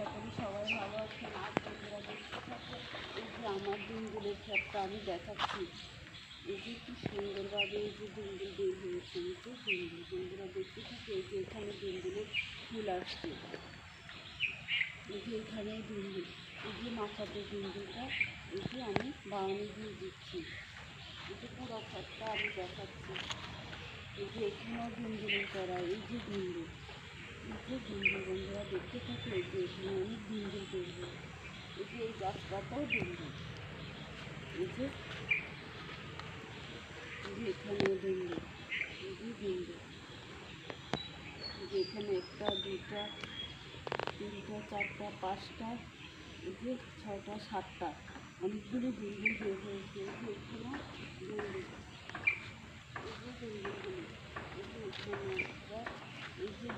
আশা করি সবাই ভালো আছেন আর বন্ধুরা দেখতে থাকো এই যে আমার দুলদুলের ক্ষেতটা আমি দেখাচ্ছি এই যে কি সুন্দরভাবে এই যে দুলদুল বের হয়েছে এই যে দুলদুল বন্ধুরা দেখতে থাকো এই যে এখানে দুলদুলের ফুল আসছে এই যে এখানে দুলদুল এই যে মাথাতে দুলদুলটা এই যে আমি বাউনি দিয়ে দিচ্ছি এই যে পুরো ক্ষেতটা আমি দেখাচ্ছি এই যে এখানেও দুলদুলি করা এই যে দুলদুল এই যে দুলদুল বন্ধুরা দেখতে থাকো এই যে অনেক করব এই যে এই যে দুলদুল এই যে এখানে একটা দুটা তিনটা চারটা পাঁচটা এই যে ছয়টা সাতটা অনেকগুলো দুলদুল বের হয়েছে এই যে এই যে এই যে এখানে একটা এই যে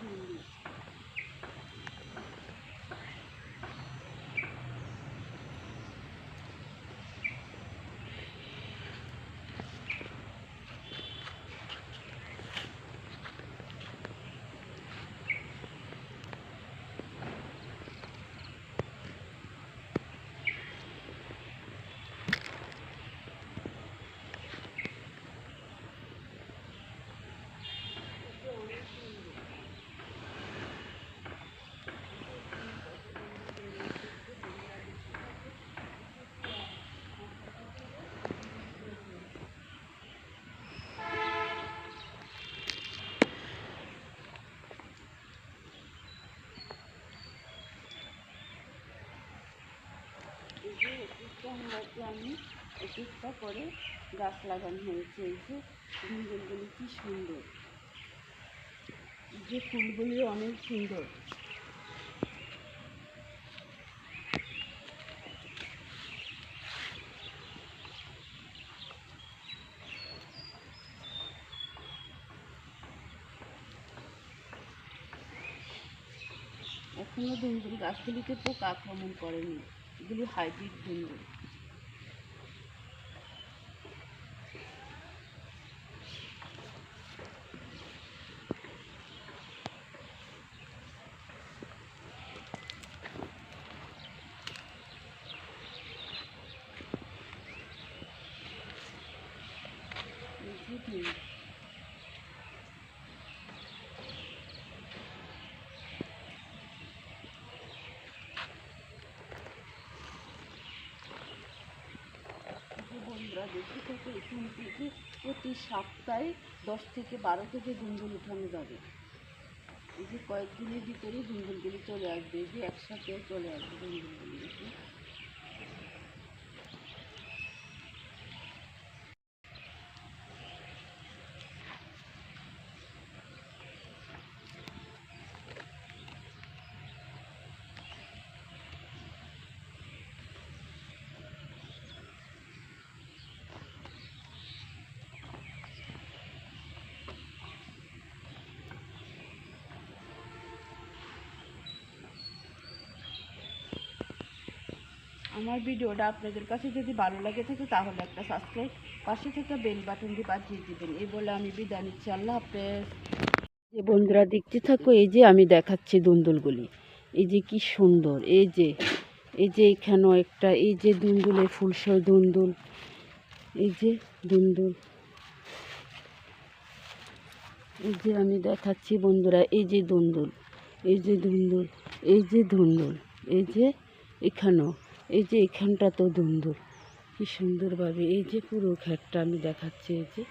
হওয়াতে আমি একুশটা করে গাছ লাগানো হয়েছে, এই যে দুলদুলগুলি কি সুন্দর। যে ফুলগুলি অনেক সুন্দর। এখনও দুলদুল গাছগুলিতে পোকা আক্রমণ করেনি, এগুলি হাইব্রিড দুলদুল বন্ধুরা, দেখতে এখান থেকে প্রতি সপ্তাহে দশ থেকে বারো থেকে দুন্দুল উঠানো যাবে। এই যে কয়েকদিনের ভিতরেই দুন্দুলগুলি চলে আসবে, এই যে একসাথে চলে আসবে দুন্দুলগুলি এই যে। আমার ভিডিওটা আপনাদের কাছে যদি ভালো লাগে থাকে তাহলে একটা সাবস্ক্রাইব পাশে থেকে বেল বাটনটি বাজিয়ে দেবেন এই বলে আমি বিদায় নিচ্ছি আল্লাহ হাফেজ যে বন্ধুরা দেখতে থাকো এই যে আমি দেখাচ্ছি দুন্দুলগুলি এই যে কি সুন্দর এই যে এই যে এখানেও একটা এই যে দুন্দুলের ফুলসহ দুন্দুল এই যে দুন্দুল এই যে আমি দেখাচ্ছি বন্ধুরা এই যে দুন্দুল এই যে দুন্দুল এই যে দুন্দুল এই যে এখানেও এই যে এখানটা তো দুন্দুর কি সুন্দরভাবে, এই যে পুরো ঘ্যাটটা আমি দেখাচ্ছি, এই যে।